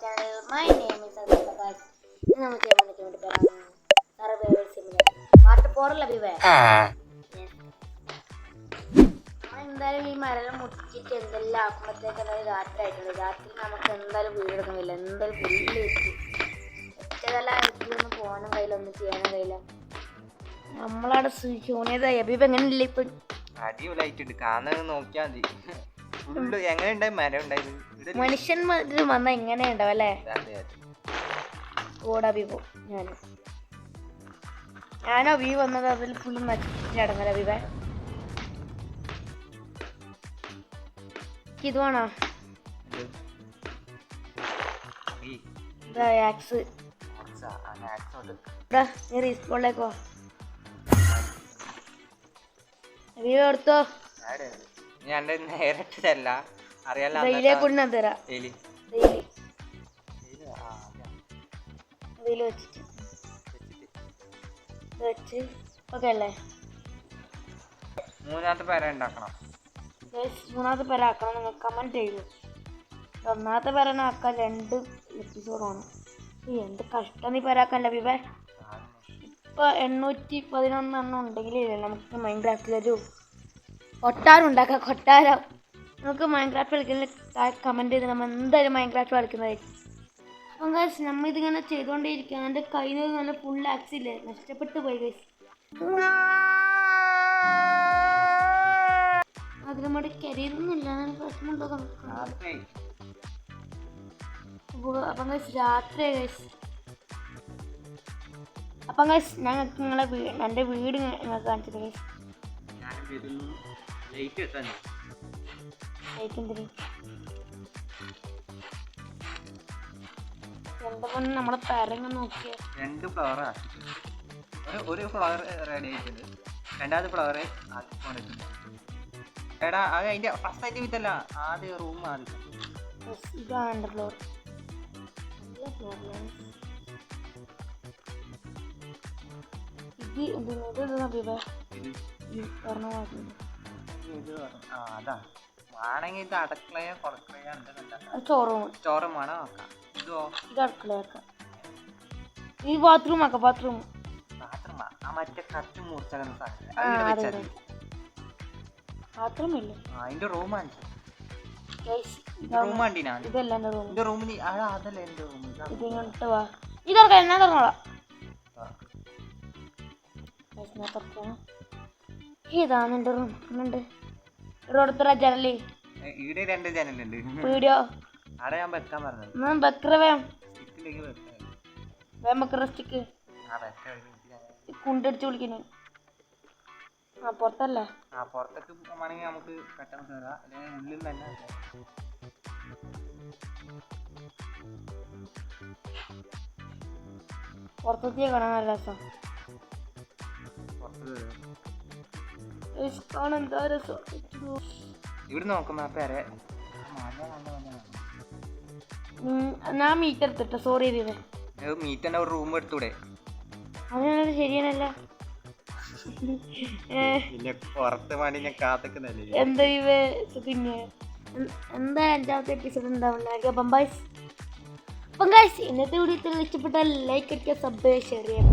channel. My name is Aditya guys. ഇന്ന് നമുക്ക് ചെയ്യാൻ വേണ്ടി പറയാം സർവൈവൽ സിമുലേറ്റർ പാർട്ട് ഫോർ അല്ല വിവേ എന്തായാലും ഈ മരം മുട്ടിച്ചിട്ട് എന്തെല്ലാം ആക്കുമ്പോഴത്തേക്ക് അതായത് രാത്രി ആയിട്ടുണ്ട്. രാത്രി നമുക്ക് എന്തായാലും വീടെടുക്കാൻ കഴിയില്ല എന്തായാലും ഫുള്ള് എത്തി ഒറ്റതല്ല ഒന്നും പോകാനും കഴിയില്ല ഒന്നും ചെയ്യാനും കഴിയില്ല. നമ്മളവിടെ ശൂന്യത അബീബ് എങ്ങനെ ഇല്ല ഇപ്പൊ? അടിപൊളിയായിട്ടുണ്ട്. കാണുന്നത് നോക്കിയാ മതി. ഫുള്ള് എങ്ങനെ ഉണ്ടായി മരം ഉണ്ടായത് മനുഷ്യൻ ഒരു- വന്ന എങ്ങനെ ഉണ്ടാവും അല്ലേ ഓടാ ഓടാബി ഞാൻ ഞാനോ ബി വന്നത് അതിൽ ഫുള്ള് നടന്നല്ല ബിബേ ഇത് വേണോ? ആക്സ് നീ റീസ്പോളിലേക്ക് പോ ബി ഓർത്തോ ആടെ. ഞാൻ നേരിട്ടതല്ല. അറിയാലോ തരാം. എലി. ഇതിൽ വെച്ചിട്ട്. വെച്ച്. ഓക്കെ അല്ലേ? മൂന്നാമത്തെ പേര ഉണ്ടാക്കണം. Guys, മൂന്നാമത്തെ പേര ആക്കണം. നിങ്ങൾ കമന്റ് ചെയ്തു ഒന്നാമത്തെ പേരനെ ആക്കാൻ രണ്ട് എപ്പിസോഡാണ് എന്ത് കഷ്ടം നീ പേരാക്കല്ല ഇപ്പൊ എണ്ണൂറ്റി പതിനൊന്നെണ്ണം ഉണ്ടെങ്കിൽ നമുക്ക് മൈൻക്രാഫ്റ്റിലൊരു കൊട്ടാരം ഉണ്ടാക്കാം കൊട്ടാരം. നമുക്ക് മൈൻക്രാഫ്റ്റ് കളിക്കുന്ന കമന്റ് ചെയ്ത് നമ്മൾ എന്തായാലും മൈൻക്രാഫ്റ്റ് കളിക്കുന്നതായിരിക്കും അപ്പം ഗൈസ് നമ്മൾ ഇതിങ്ങനെ ചെയ്തുകൊണ്ടേയിരിക്കുക എന്റെ കയ്യിൽ നിന്ന് നല്ല ഫുൾ ആക്സില്ലേ നഷ്ടപ്പെട്ടു പോയി ഗൈസ് അതിന് നമ്മുടെ കരിയുന്നില്ല പ്രശ്നമുണ്ടോ അപ്പം ഗൈസ് രാത്രി ഗൈസ് അപ്പം ഗൈസ് ഞങ്ങൾക്ക് നിങ്ങളെ വീട് എന്റെ വീട് നിങ്ങൾക്ക് കാണിച്ചത് ഗൈസ് ഞാൻ ലൈറ്റ് എത്താൻ എന്തിന്? എന്താ നമ്മളെ പരങ്ങ നോക്കിയ? രണ്ട് ഫ്ലവറാ ഒരു ഫ്ലവർ റെഡി ആയിട്ടുണ്ട്. രണ്ടാമത്തെ ഫ്ലവർ ആക്കിക്കൊണ്ടിട്ടുണ്ട് എടാ അത് അതിന്റെ ഫസ്റ്റ് ആയിട്ട് വിത്തല്ല ആദ്യ റൂം ആദ്യം. ഇതാണ് ഫ്ലോർ ഇത് എന്ത് ഇത്. ഈ പറഞ്ഞ മാതിരി ഇത് അടക്കളയോ കൊടക്കളയോ ചോറും. സ്റ്റോറും വേണം നോക്കാം. ഇതോ. ഇത് അടക്കളയാക്കാം ഈ ബാത്റൂം ആക്കാം ബാത്റൂം ബാത്റൂമാ ആ. മറ്റേ കറക്റ്റ് മൂർച്ചകുന്ന സാധനം. ബാത്റൂം ഇല്ലേ? ആ അതിന്റെ റൂം കാണിച്ചു Guys, റൂം കണ്ടിനാ ഇതല്ല എന്റെ റൂം എന്റെ റൂമിന് അതാ അതല്ല എന്റെ റൂം ഇത്. ഇങ്ങോട്ട് വാ. ഇത് തുറക്കാം ഞാൻ തുറന്നോളാം തുറക്കാം. ഇതാണ് എന്റെ റൂം ഉണ്ട് ഇവിടെ ജനലേ. ഇവിടെ രണ്ട് ജനലുണ്ട്. വീഡിയോ. അവിടെ ഞാൻ വെക്കാൻ പറഞ്ഞത്. ഞാൻ വെക്കറ വേം. വേം ബക്ര സ്റ്റിക്ക്. കുണ്ടടിച്ച് വിളിക്കുന്നു ആ പുറത്തല്ലേ? ആ പുറത്തേക്ക് വേണമെങ്കിൽ നമുക്ക് പെട്ടെന്ന് കയറാം അല്ലെങ്കിൽ ഉള്ളിൽ തന്നെ പുറത്തെത്തിയ കാണാൻ നല്ല രസം. പുറത്ത് കാണാൻ എന്താ രസം? ഇവിടെ ആ പേരെ. ഉം, ഞാൻ മീറ്റ് എടുത്തിട്ട് സോറി മീറ്റന്റെ ഒരു റൂം എടുത്തൂടെ. അതിനത് ശരിയാണല്ല. പുറത്ത് വേണ്ടി ഞാൻ കാത്തിക്കുന്നല്ലേ എന്താ പിന്നെ എന്താ അഞ്ചാമത്തെ എപ്പിസോഡ് ഉണ്ടാവുന്ന അപ്പം ബൈസ് അപ്പം ഗൈസ് ഇന്നത്തെ വീഡിയോ ഇഷ്ടപ്പെട്ടാൽ ലൈക്ക് അടിക്കുക സബ് ഷെയർ ചെയ്യാം